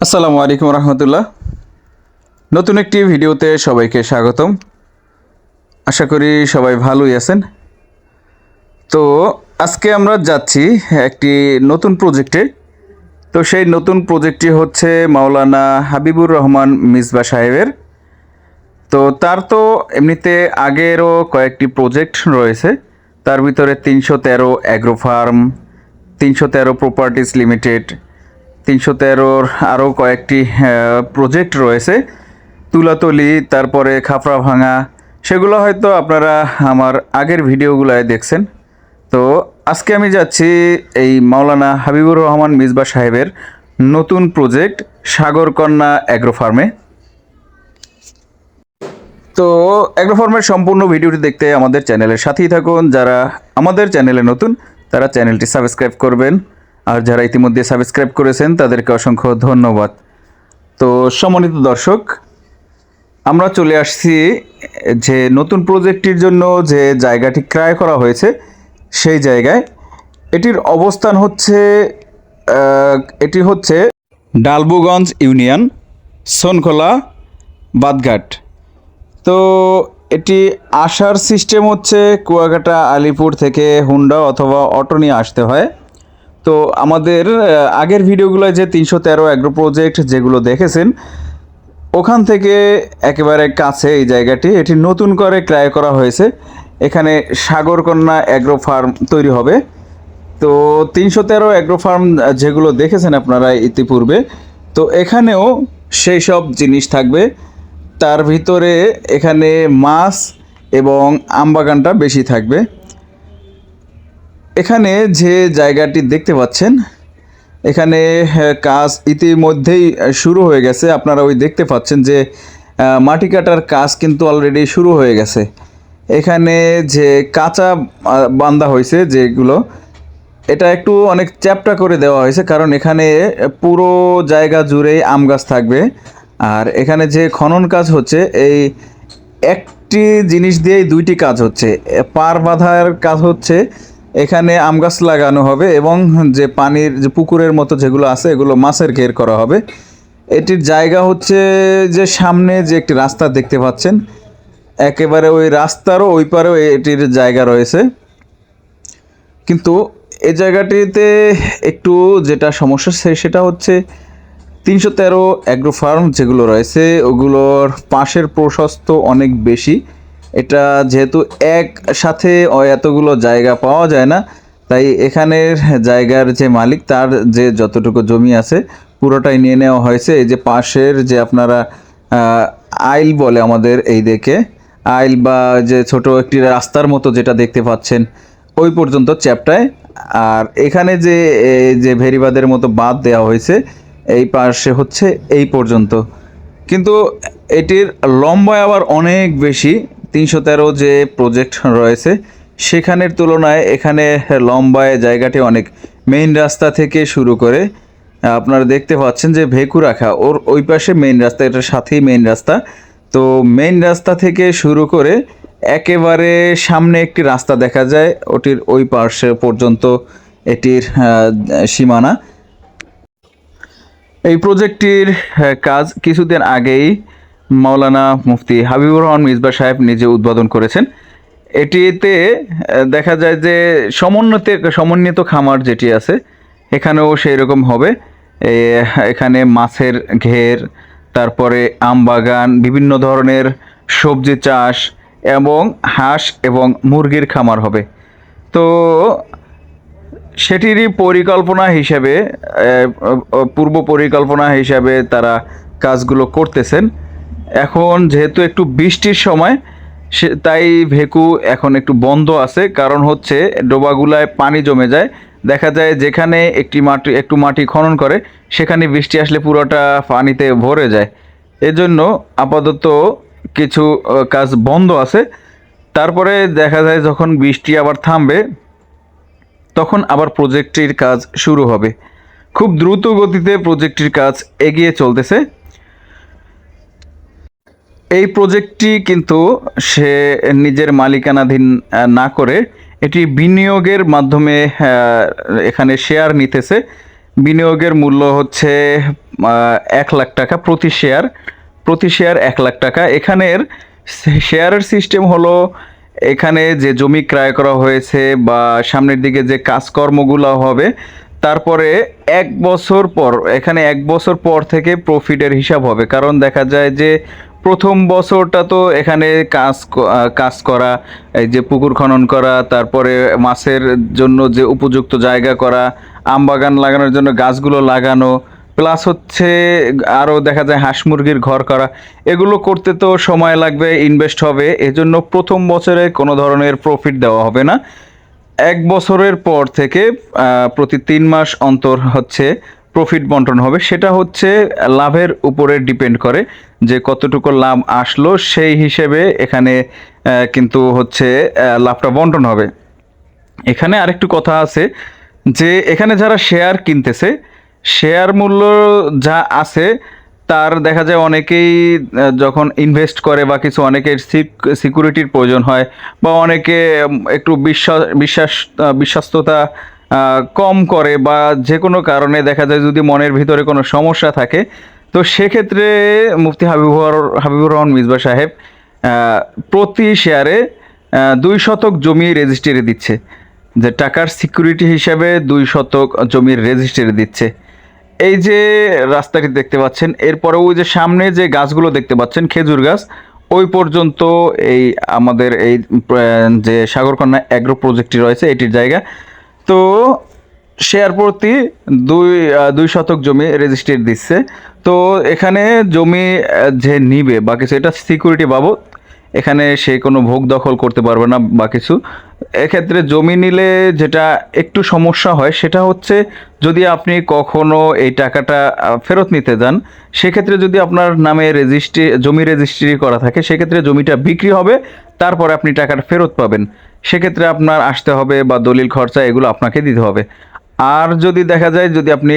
আসসালামু আলাইকুম রহমতুল্লাহ। নতুন একটি ভিডিওতে সবাইকে স্বাগতম। আশা করি সবাই ভালোই আছেন। তো আজকে আমরা যাচ্ছি একটি নতুন প্রজেক্টে। তো সেই নতুন প্রজেক্টটি হচ্ছে মাওলানা হাবিবুর রহমান মিসবা সাহেবের। তো তার তো এমনিতে আগেরও কয়েকটি প্রজেক্ট রয়েছে। তার ভিতরে তিনশো তেরো অ্যাগ্রো ফার্ম তিনশো তেরো প্রপার্টিস লিমিটেড তিনশো তেরোর আরও কয়েকটি প্রজেক্ট রয়েছে। তুলাতলি, তারপরে খাফড়া ভাঙা সেগুলো হয়তো আপনারা আমার আগের ভিডিওগুলোয় দেখছেন। তো আজকে আমি যাচ্ছি এই মাওলানা হাবিবুর রহমান মিসবা সাহেবের নতুন প্রজেক্ট সাগরকন্যা অ্যাগ্রো ফার্মে তো অ্যাগ্রো অ্যাগ্রোফার্মের সম্পূর্ণ ভিডিওটি দেখতে আমাদের চ্যানেলের সাথেই থাকুন। যারা আমাদের চ্যানেলে নতুন, তারা চ্যানেলটি সাবস্ক্রাইব করবেন। আর যারা ইতিমধ্যে সাবস্ক্রাইব করেছেন, তাদেরকে অসংখ্য ধন্যবাদ। তো সম্মানিত দর্শক, আমরা চলে আসছি যে নতুন প্রজেক্টটির জন্য যে জায়গাটি ক্রয় করা হয়েছে, সেই জায়গায়। এটির অবস্থান হচ্ছে এটি হচ্ছে ডালবুগঞ্জ ইউনিয়ন, সোনখোলা, বাদঘাট। তো এটি আসার সিস্টেম হচ্ছে কুয়াকাটা, আলিপুর থেকে হুন্ডা অথবা অটো নিয়ে আসতে হয়। তো আমাদের আগের ভিডিওগুলো যে তিনশো তেরো অ্যাগ্রো প্রজেক্ট যেগুলো দেখেছেন, ওখান থেকে একেবারে কাছে এই জায়গাটি। এটি নতুন করে ক্রয় করা হয়েছে। এখানে সাগরকন্যা অ্যাগ্রো ফার্ম তৈরি হবে। তো তিনশো তেরো অ্যাগ্রো ফার্ম যেগুলো দেখেছেন আপনারা ইতিপূর্বে, তো এখানেও সেই সব জিনিস থাকবে। তার ভিতরে এখানে মাছ এবং আমবাগানটা বেশি থাকবে। এখানে যে জায়গাটি দেখতে পাচ্ছেন, এখানে কাজ ইতিমধ্যেই শুরু হয়ে গেছে। আপনারা ওই দেখতে পাচ্ছেন যে মাটি কাটার কাজ কিন্তু অলরেডি শুরু হয়ে গেছে। এখানে যে কাঁচা বান্ধা হয়েছে যেগুলো, এটা একটু অনেক চ্যাপটা করে দেওয়া হয়েছে, কারণ এখানে পুরো জায়গা জুড়েই আম গাছ থাকবে। আর এখানে যে খনন কাজ হচ্ছে, এই একটি জিনিস দিয়েই দুইটি কাজ হচ্ছে। পার বাঁধার কাজ হচ্ছে এখানে আম গাছ লাগানো হবে এবং যে পানির, যে পুকুরের মতো যেগুলো আছে, এগুলো মাছের ঘের করা হবে। এটির জায়গা হচ্ছে যে সামনে যে একটি রাস্তা দেখতে পাচ্ছেন, একেবারে ওই রাস্তারও ওই পারেও এটির জায়গা রয়েছে। কিন্তু এই জায়গাটিতে একটু যেটা সমস্যা সেটা হচ্ছে তিনশো তেরো অ্যাগ্রো ফার্ম যেগুলো রয়েছে, ওগুলোর পাশের প্রশস্ত অনেক বেশি। এটা যেহেতু একসাথে এতগুলো জায়গা পাওয়া যায় না, তাই এখানের জায়গার যে মালিক তার যে যতটুকু জমি আছে পুরোটাই নিয়ে নেওয়া হয়েছে। এই যে পাশের যে আপনারা আইল বলে আমাদের এই দেখে আইল বা যে ছোট একটি রাস্তার মতো যেটা দেখতে পাচ্ছেন, ওই পর্যন্ত চ্যাপটায়। আর এখানে যে যে ভেরিবাদের মতো বাঁধ দেওয়া হয়েছে, এই পাশে হচ্ছে এই পর্যন্ত। কিন্তু এটির লম্বায় আবার অনেক বেশি তিনশো তেরো যে প্রজেক্ট রয়েছে, সেখানের তুলনায় এখানে লম্বায় জায়গাটি অনেক মেইন রাস্তা থেকে শুরু করে, আপনারা দেখতে পাচ্ছেন যে ভেকু রাখা ওর ওই পাশে মেইন রাস্তা, এটার সাথেই মেইন রাস্তা। তো মেইন রাস্তা থেকে শুরু করে একেবারে সামনে একটি রাস্তা দেখা যায়, ওটির ওই পাশে পর্যন্ত এটির সীমানা। এই প্রজেক্টটির কাজ কিছুদিন আগেই মাওলানা মুফতি হাবিবুর রহমান মিসবা সাহেব নিজে উদ্বোধন করেছেন। এটিতে দেখা যায় যে সমন্বিত সমন্বিত খামার যেটি আছে, এখানেও সেই রকম হবে এখানে মাছের ঘের, তারপরে আম বাগান, বিভিন্ন ধরনের সবজি চাষ এবং হাঁস এবং মুরগির খামার হবে। তো সেটিরই পরিকল্পনা হিসেবে পূর্ব পরিকল্পনা হিসাবে তারা কাজগুলো করতেছেন। এখন যেহেতু একটু বৃষ্টির সময়, সে তাই ভেকু এখন একটু বন্ধ আছে। কারণ হচ্ছে ডোবাগুলায় পানি জমে যায়। দেখা যায় যেখানে একটি মাটি, একটু মাটি খনন করে, সেখানে বৃষ্টি আসলে পুরোটা পানিতে ভরে যায়। এজন্য আপাতত কিছু কাজ বন্ধ আছে। তারপরে দেখা যায় যখন বৃষ্টি আবার থামবে, তখন আবার প্রজেক্টটির কাজ শুরু হবে। খুব দ্রুত গতিতে প্রজেক্টটির কাজ এগিয়ে চলতেছে। এই প্রজেক্টটি কিন্তু সে নিজের মালিকানাধীন না করে এটি বিনিয়োগের মাধ্যমে এখানে শেয়ার নিতেছে। বিনিয়োগের মূল্য হচ্ছে এক লাখ টাকা প্রতি শেয়ার প্রতি শেয়ার এক লাখ টাকা। এখানের শেয়ারের সিস্টেম হলো, এখানে যে জমি ক্রয় করা হয়েছে বা সামনের দিকে যে কাজকর্মগুলো হবে, তারপরে এক বছর পর, এখানে এক বছর পর থেকে প্রফিটের হিসাব হবে। কারণ দেখা যায় যে প্রথম বছরটা তো এখানে কাজ কাজ করা, এই যে পুকুর খনন করা, তারপরে মাছের জন্য যে উপযুক্ত জায়গা করা, আম বাগান লাগানোর জন্য গাছগুলো লাগানো, প্লাস হচ্ছে আরও দেখা যায় হাঁস মুরগির ঘর করা, এগুলো করতে তো সময় লাগবে ইনভেস্ট হবে, এজন্য প্রথম বছরে কোনো ধরনের প্রফিট দেওয়া হবে না। এক বছরের পর থেকে প্রতি তিন মাস অন্তর হচ্ছে প্রফিট বন্টন হবে, সেটা হচ্ছে লাভের উপরে ডিপেন্ড করে যে কতটুকু লাভ আসলো, সেই হিসেবে এখানে কিন্তু হচ্ছে লাভটা বন্টন হবে। এখানে আরেকটু কথা আছে যে এখানে যারা শেয়ার কিনতেছে শেয়ার মূল্য যা আছে, তার দেখা যায় অনেকেই যখন ইনভেস্ট করে বা কিছু অনেকের সিকিউরিটির প্রয়োজন হয় বা অনেকে একটু বিশ্বাস বিশ্বাস বিশ্বস্ততা কম করে বা যে কোনো কারণে দেখা যায় যদি মনের ভিতরে কোনো সমস্যা থাকে, তো সেক্ষেত্রে মুফতি হাবিবুর হাবিবুর রহমান মিসবা সাহেব প্রতি শেয়ারে দুই শতক জমি রেজিস্ট্রি দিচ্ছে। যে টাকার সিকিউরিটি হিসাবে দুই শতক জমির রেজিস্ট্রি দিচ্ছে। এই যে রাস্তাটি দেখতে পাচ্ছেন, এরপরে ওই যে সামনে যে গাছগুলো দেখতে পাচ্ছেন, খেজুর গাছ, ওই পর্যন্ত এই আমাদের এই যে সাগরকন্যা অ্যাগ্রো প্রজেক্টটি রয়েছে, এটির জায়গা। তো শেয়ার প্রতি দুই দুই শতক জমি রেজিস্ট্রি দিচ্ছে। তো এখানে জমি যে নিবে বা কিছু, এটা সিকিউরিটি বাবদ, এখানে সে কোনো ভোগ দখল করতে পারবে না বা কিছু। এক্ষেত্রে জমি নিলে যেটা একটু সমস্যা হয়, সেটা হচ্ছে যদি আপনি কখনো এই টাকাটা ফেরত নিতে যান, সেক্ষেত্রে যদি আপনার নামে রেজিস্ট্রি জমি রেজিস্ট্রি করা থাকে, সেক্ষেত্রে জমিটা বিক্রি হবে, তারপরে আপনি টাকাটা ফেরত পাবেন। সেক্ষেত্রে আপনার আসতে হবে বা দলিল খরচা এগুলো আপনাকে দিতে হবে। আর যদি দেখা যায়, যদি আপনি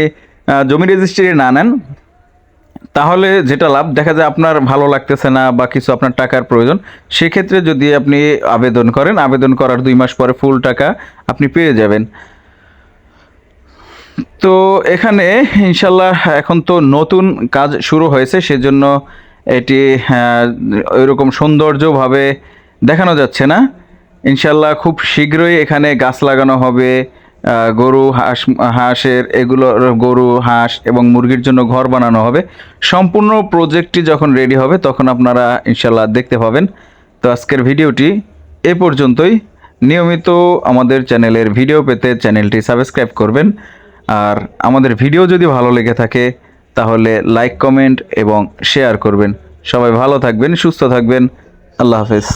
জমি রেজিস্ট্রি না নেন, তাহলে যেটা লাভ, দেখা যায় আপনার ভালো লাগতেছে না বা কিছু আপনার টাকার প্রয়োজন, সেক্ষেত্রে যদি আপনি আবেদন করেন, আবেদন করার দুই মাস পরে ফুল টাকা আপনি পেয়ে যাবেন। তো এখানে ইনশাল্লাহ এখন তো নতুন কাজ শুরু হয়েছে, সেজন্য এটি ওইরকম সৌন্দর্যভাবে দেখানো যাচ্ছে না। ইনশাল্লাহ খুব শীঘ্রই এখানে গাছ লাগানো হবে গরু, হাঁস, হাঁসের এগুলো, গরু, হাঁস এবং মুরগির জন্য ঘর বানানো হবে। সম্পূর্ণ প্রজেক্টটি যখন রেডি হবে তখন আপনারা ইনশাল্লাহ দেখতে পাবেন। তো আজকের ভিডিওটি এ পর্যন্তই। নিয়মিত আমাদের চ্যানেলের ভিডিও পেতে চ্যানেলটি সাবস্ক্রাইব করবেন। আর আমাদের ভিডিও যদি ভালো লেগে থাকে তাহলে লাইক, কমেন্ট এবং শেয়ার করবেন। সবাই ভালো থাকবেন, সুস্থ থাকবেন। আল্লাহ হাফেজ।